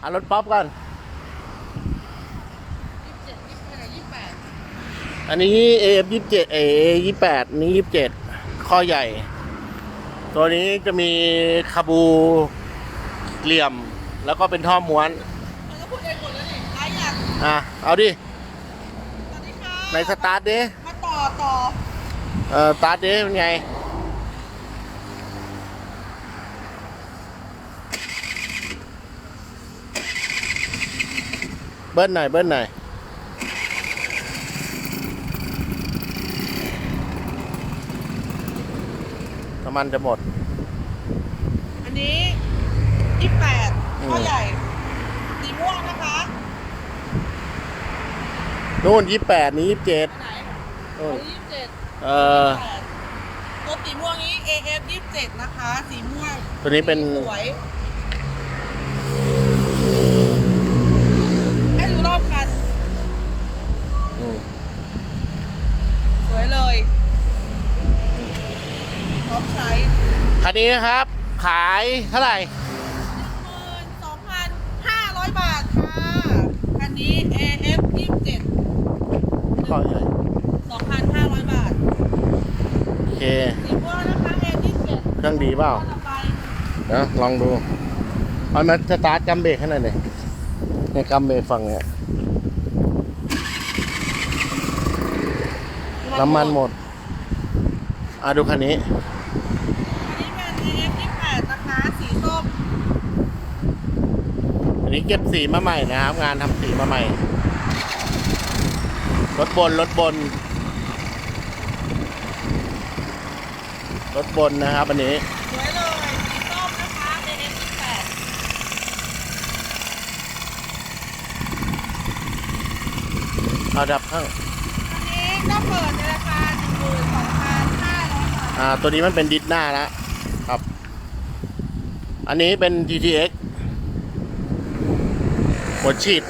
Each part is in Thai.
เอารถป๊อปก่อนยี่สิบเจ็ดยี่สิบแปดยี่สิบแปดอันนี้ AF ยี่สิบเจ็ดเอยี่แปดนี้ยี่สิบเจ็ดข้อใหญ่ ตัวนี้จะมีคาบูเหลี่ยม แล้วก็เป็นท่อม้วนมันก็พูดเองหมดแล้วนี่ไอ้อยากอะเอาดิสวัสดีค่ะในสตาร์ทดิมาต่อต่อเออสตาร์ทดิเป็นไง เบิ้ลหน่อยเบิ้ลหน่อยน้ำมันจะหมด อันนี้ยี่สิบแปดอืมข้อใหญ่สีม่วงนะคะนู่นยี่แปดนี้ยี่เจ็ดอันไหนนู่นยี่สิบเจ็ดเออตัวสีม่วงนี้ AF ยี่สิบเจ็ดนะคะ สีม่วง ตัวนี้เป็นสวยให้ดูรอบคัน อืม สวยเลยพร้อมใช้ คันนี้นะครับ ขายเท่าไหร่12,500 บาทค่ะ คันนี้ AF 27ข้อใหญ่2,500 บาทโอเค สีม่วงนะคะ AF 27เครื่องดีเปล่า ต่อไปเดี๋ยวลองดูเอามาสตาร์ทกัมเบรกให้หน่อยหน่อยในกัมเบรกฝั่งเนี้ยน้ำมันหมดอะดูคันนี้อันนี้เป็น AF 28นะคะ สีส้ม อันนี้เก็บสีมาใหม่นะครับ งานทำสีมาใหม่ รถบน รถบน รถบนนะครับอันนี้สวยเลยสีส้มนะคะ AF 28เอาดับข้างอันนี้ก็เปิดในราคา12,500บาทอ่า ตัวนี้มันเป็นดิสหน้าแล้วครับ อันนี้เป็น GTX หัวฉีด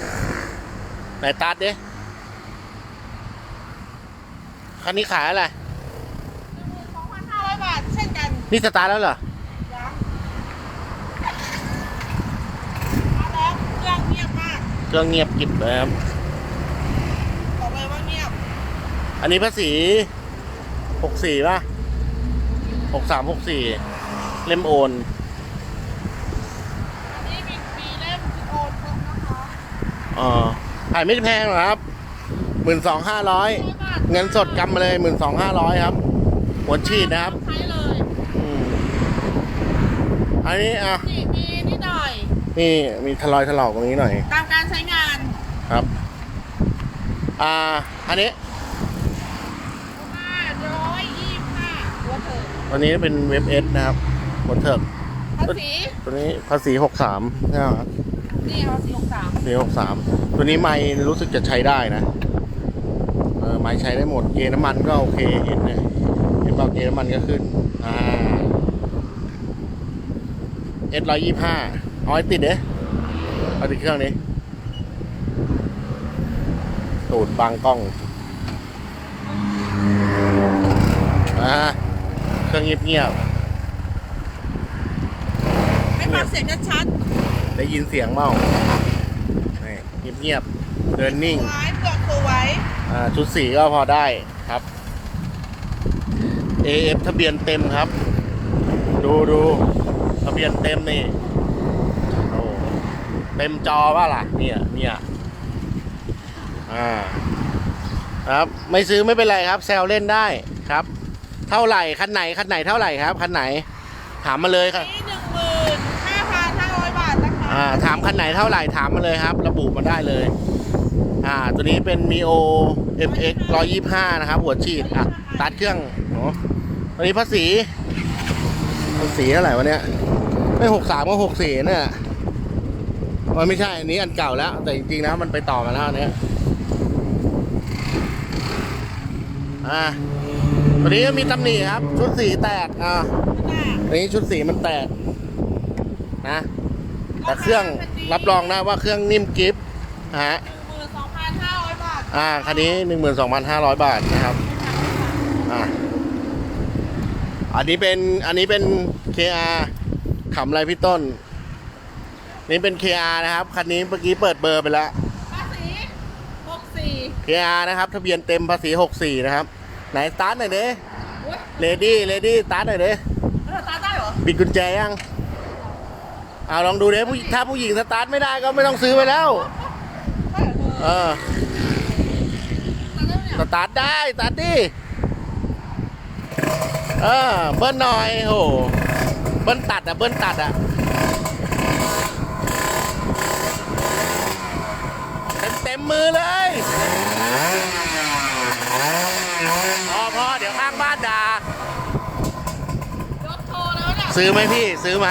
ไหนตัดดิคันนี้ขายอะไร12,500 บาท เช่นกันนี่สตาร์ทแล้วเหรอ ยังมาแล้วเครื่องเงียบมาก เครื่องเงียบกริบเลยครับ บอกเลยว่าเงียบ อันนี้ภาษีหกสี่ป่ะหกสามหกสี่เล่มโอนอันนี้มีมีเล่มโอนครบนะคะ อ๋อขายไม่แพงหรอกครับหมื่นสองห้าร้อยร้อยบาทเงินสดกำมาเลยหมื่นสองห้าร้อยครับหัวฉีดนะครับใช้เลยอืมอันนี้อะนี่มีนิดหน่อยนี่มีทะลอยถลอกตรงนี้หน่อย ตามการใช้งานครับ อ่า อันนี้ห้าร้อยยี่สิบห้าหัวเถิดตัวนี้เป็นเว็บเอสนะครับหัวเถิกภาษีตัวนี้ภาษีหกสามนะครับ นี่ภาษีหกสามสี่หกสามตัวนี้ไม่รู้สึกจะใช้ได้นะเออไม่ใช้ได้หมดเกณฑ์น้ำมันก็โอเคเห็นเนี่ยเห็นบอกเกณฑ์น้ำมันก็ขึ้นอ่าเอสร้อยยี่ห้าเอาไว้ติดเด้เอาติดเครื่องนี้ ตูดบางกล้องอ่าเครื่องเงียบให้ฟังเสียงชัดๆ ได้ยินเสียงเมานี่เงียบๆเดินๆนิ่งสวยเปลือกสวยอ่าชุดสีก็พอได้ครับ AF ทะเบียนเต็มครับ ดูดูทะเบียนเต็มนี่โอ้เต็มจอว่าล่ะ เนี่ยเนี่ยอ่าครับไม่ซื้อไม่เป็นไรครับ แซวเล่นได้ครับ เท่าไหร่คันไหนคันไหนเท่าไหร่ครับคันไหนถามมาเลยครับ นี่ อ่าถามคันไหนเท่าไหร่ถามมาเลยครับ ระบุมาได้เลยอ่าตัวนี้เป็น Mio FX 125 นะครับ หัวฉีดอะตัดเครื่องเนาะตัวนี้ภาษีภาษีเท่าไหร่วะเนี่ยไม่หกสามก็หกสี่เนี่ยมันไม่ใช่อันนี้อันเก่าแล้ว แต่จริงๆนะมันไปต่อมาแล้วอันเนี้ยอ่าตัวนี้มีตำหนิครับ ชุดสีแตกอ่าหน้าอันนี้ชุดสีมันแตกนะ แต่เครื่องรับรองนะว่าเครื่องนิ่มกิฟต์นะฮะหนึ่งหมื่นสองพันห้าร้อยบาทอ่าคันนี้หนึ่งหมื่นสองพันห้าร้อยบาทนะครับอ่าอันนี้เป็นอันนี้เป็น KR ขำอะไรพี่ต้น นี่เป็น KR นะครับคันนี้เมื่อกี้เปิดเบอร์ไปแล้ว ภาษีหกสี่ KR นะครับทะเบียนเต็มภาษี 64 นะครับ ไหนสตาร์ทหน่อยเด้อุ้ยเลดี้เลดี้สตาร์ทหน่อยเด้เออตาร์ทได้เหรอปิดกุญแจยัง เอาลองดูเด้ผู้ถ้าผู้หญิงสตาร์ทไม่ได้ก็ไม่ต้องซื้อไปแล้วได้เหรอเธเอออตาร์ทได้ไหมเนี่ยสตาร์ทได้สตาร์ทดิเออเบิ้ลหน่อยโหเบิ้ลตัดอะเบิ้ลตัดอะเต็มเต็มมือเลยพอพอเดี๋ยวข้างบ้านด่ายกโทรแล้วเนี่ยซื้อไหมพี่ ซื้อไหม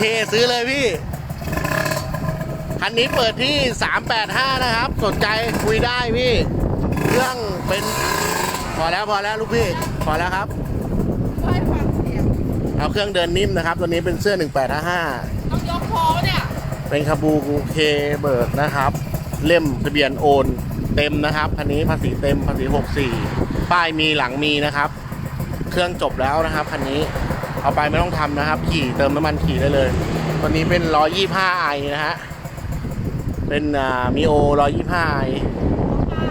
เทซื้อเลยพี่ คันนี้เปิดที่ 385 นะครับ สนใจคุยได้พี่ เครื่องเป็นพอแล้วพอแล้วลูกพี่ พอแล้วครับเพื่อให้ฟังเสียงเอาเครื่องเดินนิ่มนะครับ ตัวนี้เป็นเสื้อ 1855 ต้องยกโทรเนี่ย เป็นคาบูเคเบิร์กนะครับ เล่มทะเบียนโอน เต็มนะครับ คันนี้ภาษีเต็มภาษี 64 ป้ายมีหลังมีนะครับ เครื่องจบแล้วนะครับคันนี้ เอาไปไม่ต้องทำนะครับ ขี่เติมน้ำมันขี่ได้เลย ตัวนี้เป็น 125i นะฮะ เป็นอ่ามีโอ 125i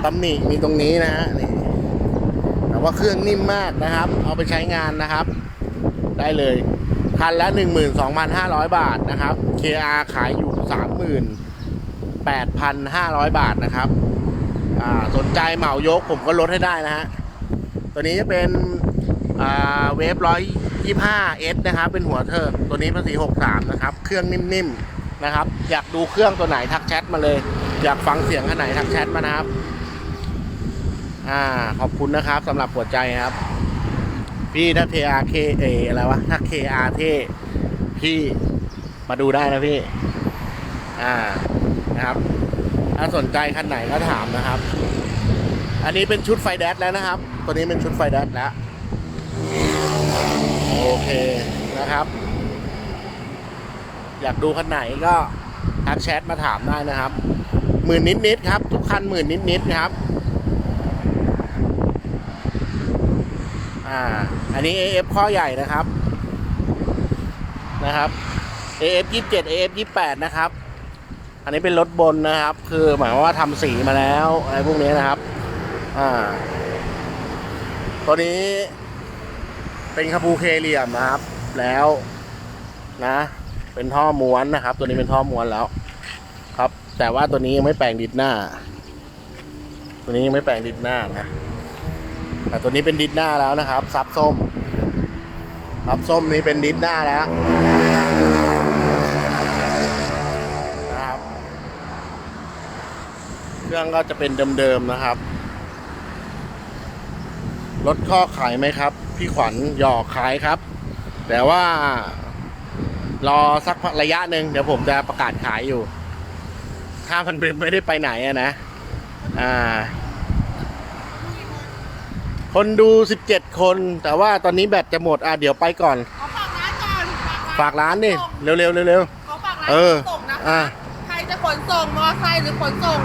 ตำหนิมีตรงนี้นะฮะนี่แต่ว่าเครื่องนิ่มมากนะครับ เอาไปใช้งานนะครับ ได้เลยคันละ 12,500 บาทนะครับ KR ขายอยู่ 38,500 บาทนะครับสนใจเหมายกผมก็ลดให้ได้นะฮะ ตัวนี้จะเป็นเวฟร้อย ยี่ห้าเอสนะครับ เป็นหัวเทิร์ตัวนี้ภาษีหกสามนะครับ เครื่องนิ่มๆนะครับ อยากดูเครื่องตัวไหนทักแชทมาเลย อยากฟังเสียงอันไหนทักแชทมานะครับ อ่า ขอบคุณนะครับสำหรับหัวใจครับ พี่ถ้า KRK เออะไรวะ ถ้า KR เท่พี่มาดูได้นะพี่ อ่า นะครับ ถ้าสนใจคันไหนก็ถามนะครับ อันนี้เป็นชุดไฟแดดแล้วนะครับ ตัวนี้เป็นชุดไฟแดดแล้ว โอเคนะครับ อยากดูคันไหนก็ทักแชทมาถามได้นะครับหมื่นนิดๆครับ ทุกคันหมื่นนิดๆครับ อ่า อันนี้ AF ข้อใหญ่นะครับ นะครับ AF 27 AF 28นะครับ อันนี้เป็นรถบนนะครับ คือหมายว่าทำสีมาแล้วอะไรพวกนี้นะครับ อ่า ตัวนี้ เป็นคาบูเคเหลี่ยมนะครับ แล้วนะ เป็นท่อม้วนนะครับ ตัวนี้เป็นท่อม้วนแล้ว ครับ แต่ว่าตัวนี้ยังไม่แปลงดิดหน้า ตัวนี้ยังไม่แปลงดิดหน้านะแต่ตัวนี้เป็นดิดหน้าแล้วนะครับ ซับส้มซับส้มนี้เป็นดิดหน้าแล้วนะครับเครื่องก็จะเป็นเดิมๆนะครับรถข้อขายไหมครับ พี่ขวัญหยอกขายครับ แต่ว่ารอสักระยะหนึ่งเดี๋ยวผมจะประกาศขายอยู่ ถ้ามันเป็นไม่ได้ไปไหนอะนะ อ่า คนดู17คน แต่ว่าตอนนี้แบตจะหมด อะเดี๋ยวไปก่อน ขอฝากร้านก่อนฝากร้านดิส่งเร็วๆเร็วขอฝากร้านเออ ส่งนะอะคะใครจะขนส่งมอเตอร์ไซค์หรือขนส่ง